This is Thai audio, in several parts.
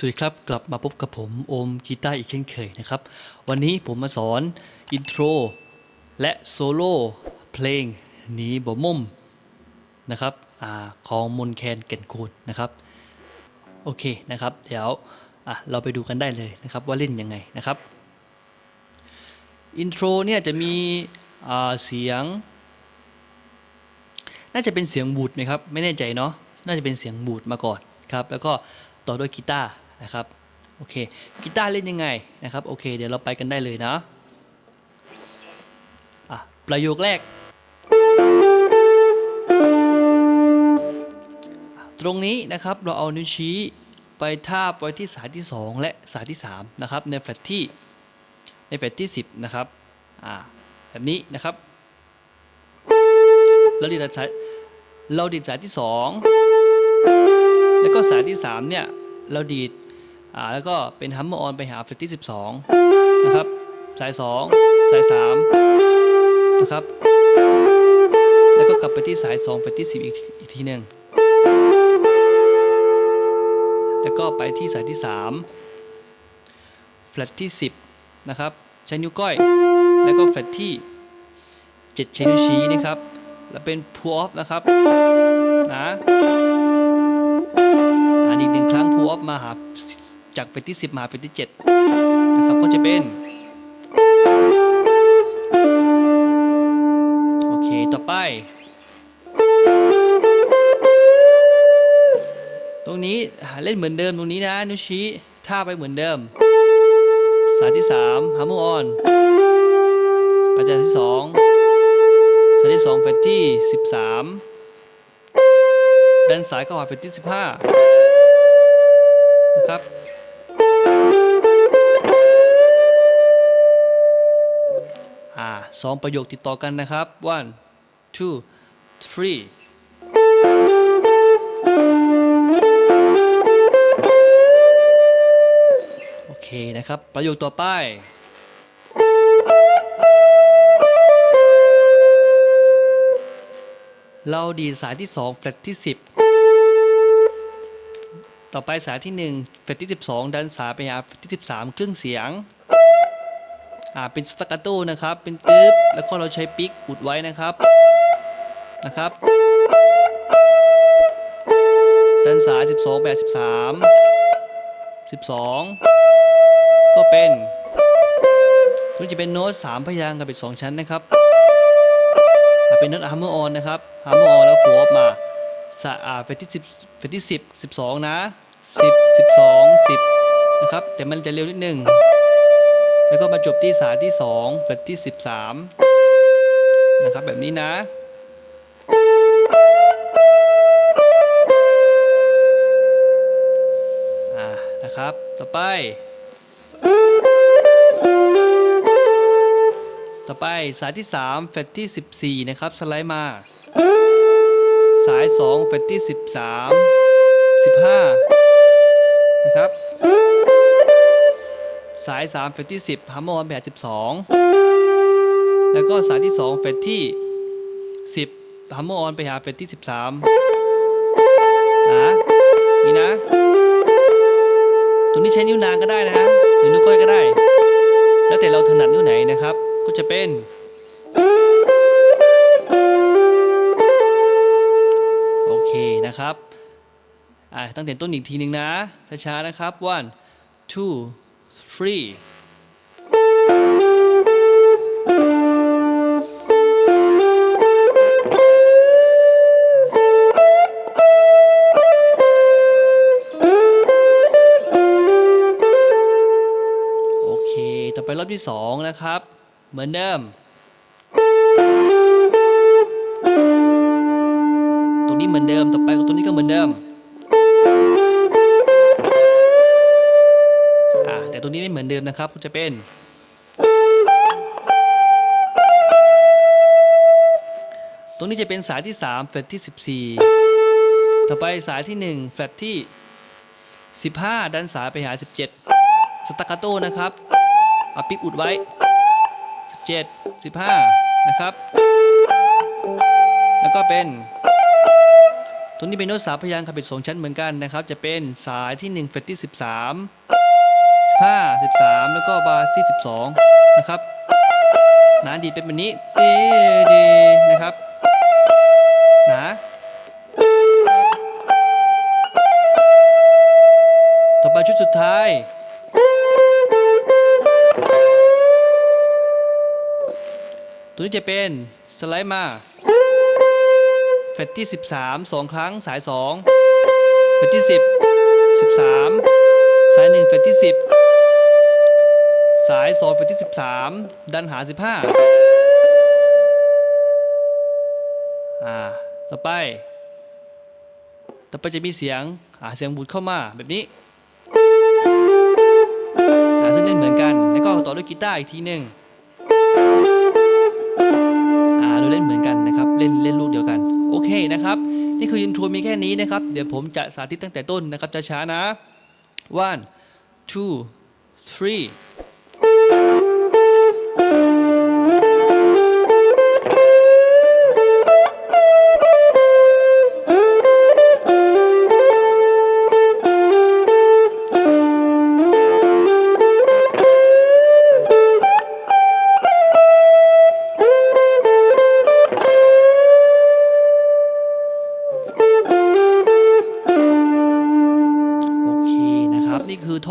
สวัสดีครับ กลับมาพบกับผมโอมกีตาร์อีกเช่นเคยนะครับ วันนี้ผมมาสอนอินโทรและโซโล่เพลงหนีบ่มุมนะครับอของมนแคนเก่นคูณนะครับ โอเคนะครับ เดี๋ยวเราไปดูกันได้เลยนะครับว่าเล่นยังไงนะครับอินโทรเนี่ยจะมีเสียง น่าจะเป็นเสียงบูดไหมครับ ไม่แน่ใจเนาะน่าจะเป็นเสียงบูดมาก่อนครับแล้วก็ต่อด้วยกีตาร์ นะครับโอเคกีตาร์เล่นยังไงนะครับโอเค เดี๋ยวเราไปกันได้เลยนะอะประโยคแรก ตรงนี้นะครับเราเอานิ้วชี้ไปทาบไว้ที่สายที่ 2 และสายที่3นะครับในแฟลตที่ในแฟลตที่ 10นะครับอ่าแบบนี้นะครับเราดีดสายเราดีดสายที่ 2 แล้วก็สายที่3เนี่ยเราดีด อ่าแล้วก็เป็นฮัมเมอร์ออนไปหาแฟลตที่ 12 นะครับ สาย 2 สาย 3 นะครับ แล้วก็กลับไปที่สาย2แฟลตที่ 10 อีกอีกทีหนึ่งแล้วก็ไปที่สายที่ 3 แฟลตที่ 10 นะครับ ใช้นิ้วก้อย แล้วก็แฟลตที่ 7 ใช้นิ้วชี้นะครับ แล้วเป็น pull off นะครับ นะอันอีกหนึ่งครั้ง pull off มาหา จากแฟลตที่ 10 มาหาแฟลตที่7นะครับก็จะเป็น โอเค ต่อไป ตรงนี้เล่นเหมือนเดิมตรงนี้นะนิ้วชี้ท่าไปเหมือนเดิม สายที่3ฮัมเมออนปัจจัยที่ 2 สายที่ 2 เฟสที่ 13 ด้านซ้ายก็หาเฟสที่ 15 นะครับ สองประโยคติดต่อกันนะครับ one two three โอเคนะครับ ประโยคต่อไป เราดีดสายที่ 2 แฟลตที่ 10 ต่อไปสายที่ 1 แฟลตที่ 12 ดันสายไปหาแฟลตที่ 13เครื่องเสียง อ่าเป็นสตากาโตนะครับ เป็นตึ๊บแล้วก็เราใช้ปิกอุดไว้นะครับนะครับดันสาย12แบบ13 12 ก็เป็นตันี้จะเป็นโน้ต3พยางค์กับเป็น2ชั้นนะครับอ่าเป็นโน้ตฮัมเมอร์ออนนะครับฮัมเมอร์ออนแล้วผัวออกมาสะอ่าเฟสที่10เฟสที่10 12 นะ 10 12 10 นะครับ แต่มันจะเร็วนิดนึง แล้วก็มาจบที่สายที่2เฟสที่ 13 นะครับแบบนี้นะ อ่า นะครับ ต่อไป ต่อไปสายที่3เฟสที่ 14 นะครับ สไลด์มา สาย2เฟสที่ 13 15 นะครับ สาย3เฟสที่ 10ฮัมมอนแบบ12แล้วก็สายที่ 2 เฟสที่ 10ฮัมมอนไปหาเฟสที่ 13นะนี่นะ ตรงนี้ใช้นิ้วนางก็ได้นะฮะหรือนิ้วก้อยก็ได้ แล้วแต่เราถนัดนิ้วไหนนะครับ ก็จะเป็นโอเคนะครับอ่าตั้งแต่ต้นอีกทีหนึ่งนะช้าๆนะครับ one two three โอเคต่อไปรอบที่สองนะครับ เหมือนเดิม ตรงนี้เหมือนเดิม ต่อไปตรงนี้ก็เหมือนเดิม แต่ตรงนี้ไม่เหมือนเดิมนะครับ จะเป็นตรงนี้จะเป็นสายที่ 3 แฟลตที่ 14 ต่อไปสายที่ 1 แฟลตที่ 15 ดันสายไปหา 17 สตากาโตนะครับ เอาปิกอุดไว้ 17 15 นะครับ แล้วก็เป็น ตรงนี้เป็นโน้ตสามพยางค์ขับเป็นสองชั้นเหมือนกันนะครับ จะเป็นสายที่1เฟรตที่ 13 15 13 แล้วก็บาร์ที่ 12 นะครับนะดีดเป็นแบบนี้เดเดนะครับนะต่อไปชุดสุดท้ายตัวนี้จะเป็นสไลด์มาเฟตที่ 13 2 ครั้งสาย 2 เฟตที่ 10 13 สาย 1 เฟตที่ 10 สาย2เฟรตที่ 13 ดันหา 15 อ่า ต่อไป ต่อไปจะมีเสียง อ่า เสียงบูดเข้ามาแบบนี้ อ่า ซึ่งเล่นเหมือนกัน แล้วก็ต่อด้วยกีตาร์อีกทีหนึ่งอ่าเราเล่นเหมือนกันนะครับ เล่นเล่นลูกเดียวกัน โอเคนะครับ นี่คืออินโทรมีแค่นี้นะครับ เดี๋ยวผมจะสาธิตตั้งแต่ต้นนะครับ จะช้านะ one two three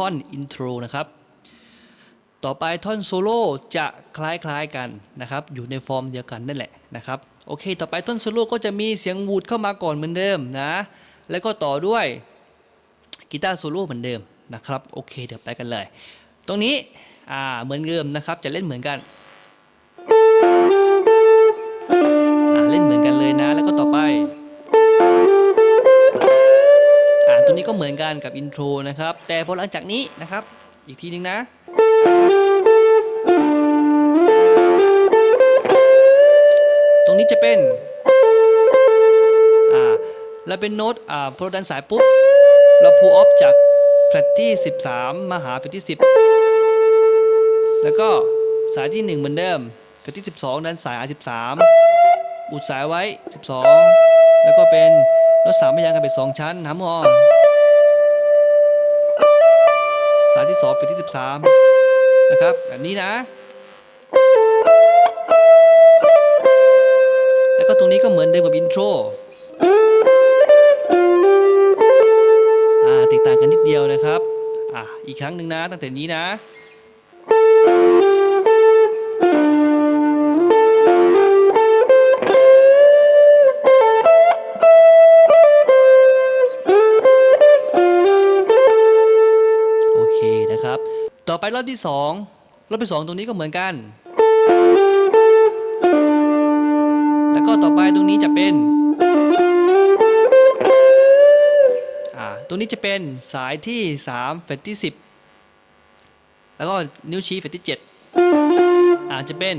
อท่อนอินโทรนะครับ ต่อไปท่อนโซโล่จะคล้ายๆกันนะครับ อยู่ในฟอร์มเดียวกันนั่นแหละนะครับ โอเค ต่อไปท่อนโซโล่ก็จะมีเสียงวูดเข้ามาก่อนเหมือนเดิมนะ แล้วก็ต่อด้วยกีตาร์โซโล่เหมือนเดิมนะครับ โอเค เดี๋ยวไปกันเลย ตรงนี้ อ่า เหมือนเดิมนะครับ จะเล่นเหมือนกัน นี้ก็เหมือนกันกับอินโทรนะครับ แต่พอหลังจากนี้นะครับ อีกทีนึงนะตรงนี้จะเป็นอ่าแล้วเป็นโน้ตอ่าพอดันสายปุ๊บ เราพูออฟจากแฟลตที่ 13 มาหาแฟลตที่ 10 แล้วก็สายที่ 1 เหมือนเดิมแฟลตที่ 12 ดันสาย R13 อุดสายไว้ 12 แล้วก็เป็นโน้ตสามพยางค์กันเป็น 2 ชั้นหามอายที่2เป็นที่ 13 นะครับ แบบนี้นะ แล้วก็ตรงนี้ก็เหมือนเดิมกับอินโทรอ่าแตกต่างกันนิดเดียวนะครับ อะ อีกครั้งหนึ่งนะ ตั้งแต่นี้นะ อไปรอบที่สองรอบที่สองตรงนี้ก็เหมือนกัน แล้วก็ต่อไปตรงนี้จะเป็นอ่าตรงนี้จะเป็นสายที่3เฟรตที่ 10 แล้วก็นิ้วชี้เฟรตที่ 7อ่าจะเป็น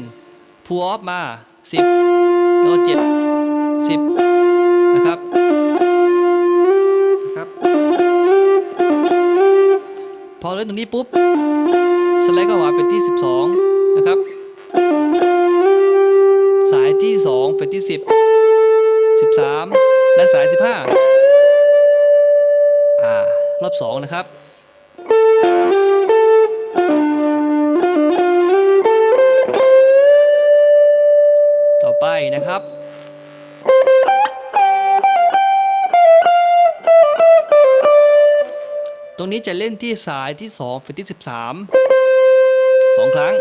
พูออฟมา 10 แล้วก็7 10 พอเล่นตรงนี้ปุ๊บสไลด์ก็มาเป็นที่ 12 นะครับ สายที่ 2เป็นที่ 10 13 และสาย 15 อ่า รอบ 2 นะครับต่อไปนะครับ ตรงนี้จะเล่นที่สายที่2เป็นที่ 13 2 ครั้ง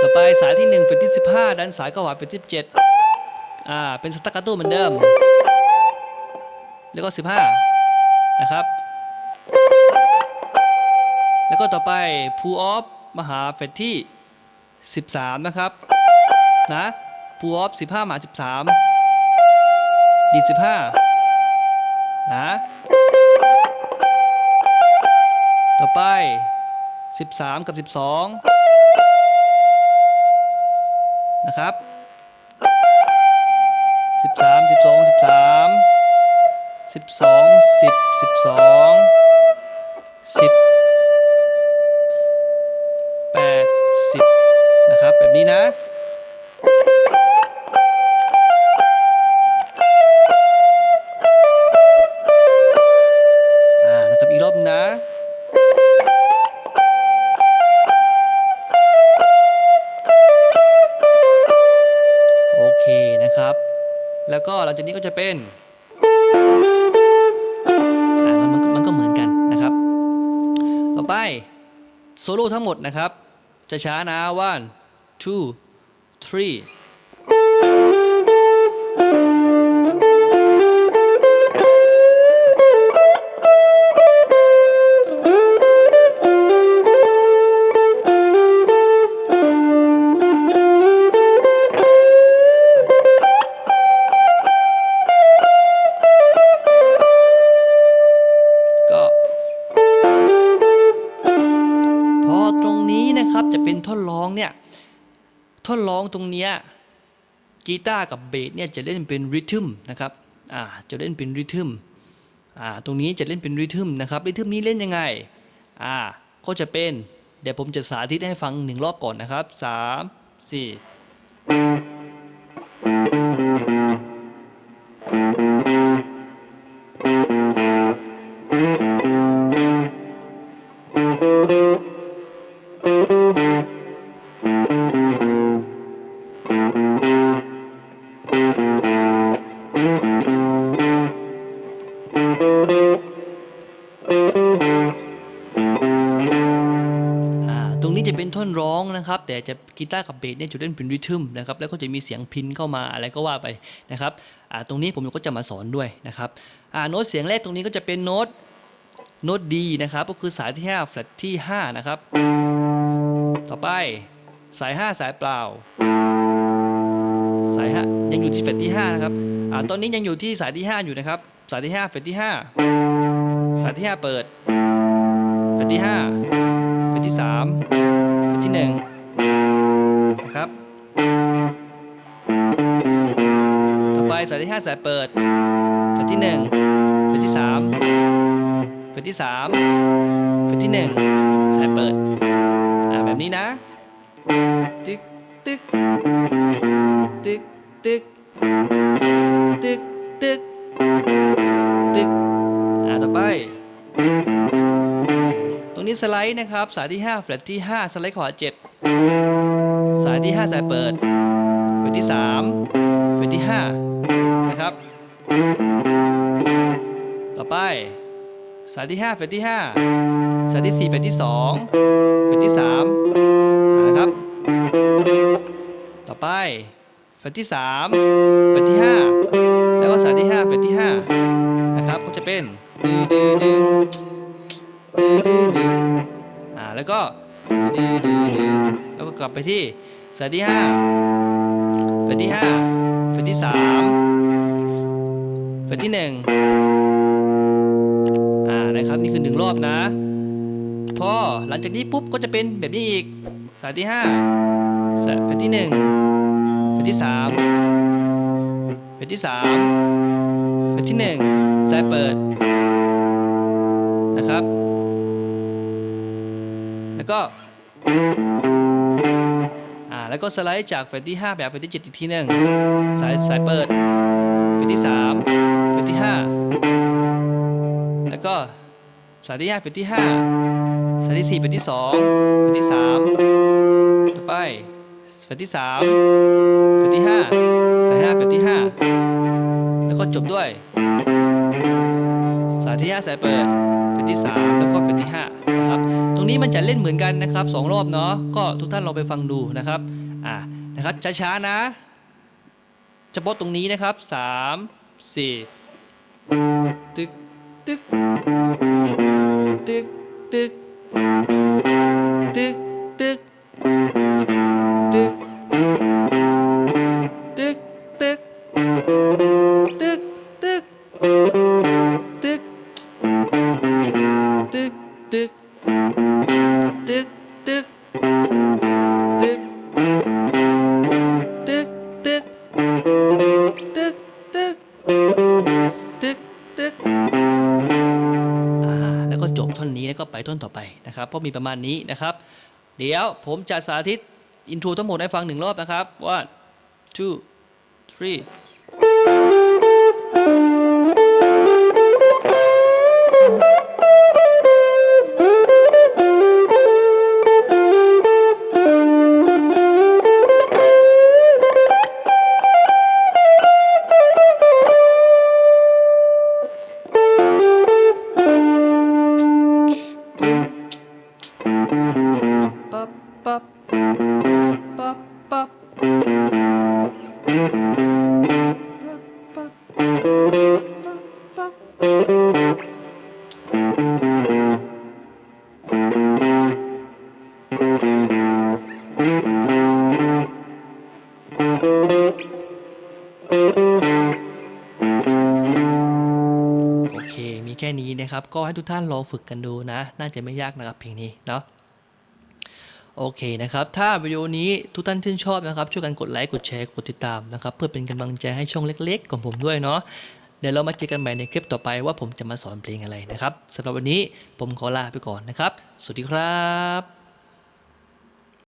ต่อไปสายที่1เป็นที่ 15 ดันสายก็หวานเป็นที่17อ่าเป็นสตาร์กาโตเหมือนเดิม แล้วก็ 15 นะครับ แล้วก็ต่อไปพูออฟมหาเฟตที่ 13 นะครับ นะพูออฟ15มา13 ดีด15 นะ ต่อไป 13 กับ 12 นะครับ 13 12 13 12 10 12 10 8 10 นะครับ แบบนี้นะ นะครับ แล้วก็หลังจากนี้ก็จะเป็นมันมันก็เหมือนกันนะครับ ต่อไปโซโล่ทั้งหมดนะครับ จะช้านะ one two three เป็นท่อนร้องเนี่ยท่อนร้องตรงเนี้ยกีตาร์กับเบสเนี่ยจะเล่นเป็นริทึมนะครับอ่าจะเล่นเป็นริทึมอ่าตรงนี้จะเล่นเป็นริทึมนะครับริทึมนี้เล่นยังไงอ่าก็จะเป็นเดี๋ยวผมจะสาธิตให้ฟังหนึ่งรอบก่อนนะครับสามสี่ นะครับ แต่จะกีตาร์กับเบสเนี่ยจะเล่นเป็นริทึมนะครับ แล้วก็จะมีเสียงพินเข้ามาอะไรก็ว่าไปนะครับอ่าตรงนี้ผมก็จะมาสอนด้วยนะครับอ่าโน้ตเสียงแรกตรงนี้ก็จะเป็นโน้ตโน้ตดีนะครับ ก็คือสายที่5แฟลตที่ 5 นะครับ ต่อไปสาย 5 สายเปล่า สาย5ยังอยู่ที่แฟลตที่ 5 นะครับอ่าตอนนี้ยังอยู่ที่สายที่ 5 อยู่นะครับ สายที่ 5 แฟลตที่ 5 สายที่ 5 เปิด แฟลตที่ 5 แฟลตที่สามแฟลตที่หนึ่ง ครับ ต่อไปสายที่ห้าสายเปิดแฟลตที่หนึ่งแฟลตที่สามแฟลตที่สามแฟลตที่หนึ่งสายเปิด อ่าแบบนี้นะ ตึกตึกตึกตึกตึกตึกตึกอ่าต่อไปตรงนี้สไลด์นะครับ สายที่5แฟลตที่ 5 สไลด์ขวา7 สายที่ 5 สายเปิดแฟลตที่3แฟลตที่5นะครับ ต่อไป สายที่5แฟลตที่ 5 สายที่4แฟลตที่2แฟลตที่3นะครับ ต่อไปแฟลตที่3แฟลตที่ 5 แล้วก็สายที่5แฟลตที่ 5 นะครับ ก็จะเป็นดึงดึงดึงดื้อดื้อดื้ออ่าแล้วก็ดื้อดื้อดื้อแล้ว กลับไปที่สายที่ห้าเฟสที่ห้าเฟสที่สามเฟสที่หนึ่งอ่านะครับนี่คือหนึ่งรอบนะ พอหลังจากนี้ปุ๊บก็จะเป็นแบบนี้อีกสายที่ห้าสายเฟสที่หนึ่งเฟสที่สามเฟสที่สามเฟสที่หนึ่งสายเปิดนะครับ แล้วก็ แล้วก็สไลด์จากเฟสที่ 5 แบบเฟสที่ 7 อีกทีหนึ่งสายสายเปิดเฟสที่ 3 เฟสที่ 5 แล้วก็สายที่ 5 เฟสที่ 5 สายที่ 4 เฟสที่ 2 เฟสที่ 3 ต่อไปเฟสที่ 3 เฟสที่ 5 สาย 5 เฟสที่ 5 แล้วก็จบด้วย สายที่ 5 สายเปิด ฟสที่ 3 แล้วก็เฟสที่5นะครับตรงนี้มันจะเล่นเหมือนกันนะครับสองรอบเนาะก็ทุกท่านลองไปฟังดูนะครับอ่านะครับช้าๆนะเฉพาะตรงนี้นะครับ 3 4 ตึกตึกตึกตึกตึกตึก เพราะมีประมาณนี้นะครับ เดี๋ยวผมจะสาธิตอินโทรทั้งหมดให้ฟังหนึ่งรอบนะครับ one two three นะครับ ก็ให้ทุกท่านลองฝึกกันดูนะ น่าจะไม่ยากนะครับเพลงนี้เนาะโอเคนะครับ ถ้าวิดีโอนี้ทุกท่านชื่นชอบนะครับ ช่วยกันกดไลค์ กดแชร์ กดติดตามนะครับ เพื่อเป็นกำลังใจให้ช่องเล็ก ๆ ของผมด้วยเนาะ เดี๋ยวเรามาเจอกันใหม่ในคลิปต่อไปว่าผมจะมาสอนเพลงอะไรนะครับสำหรับวันนี้ผมขอลาไปก่อนนะครับ สวัสดีครับ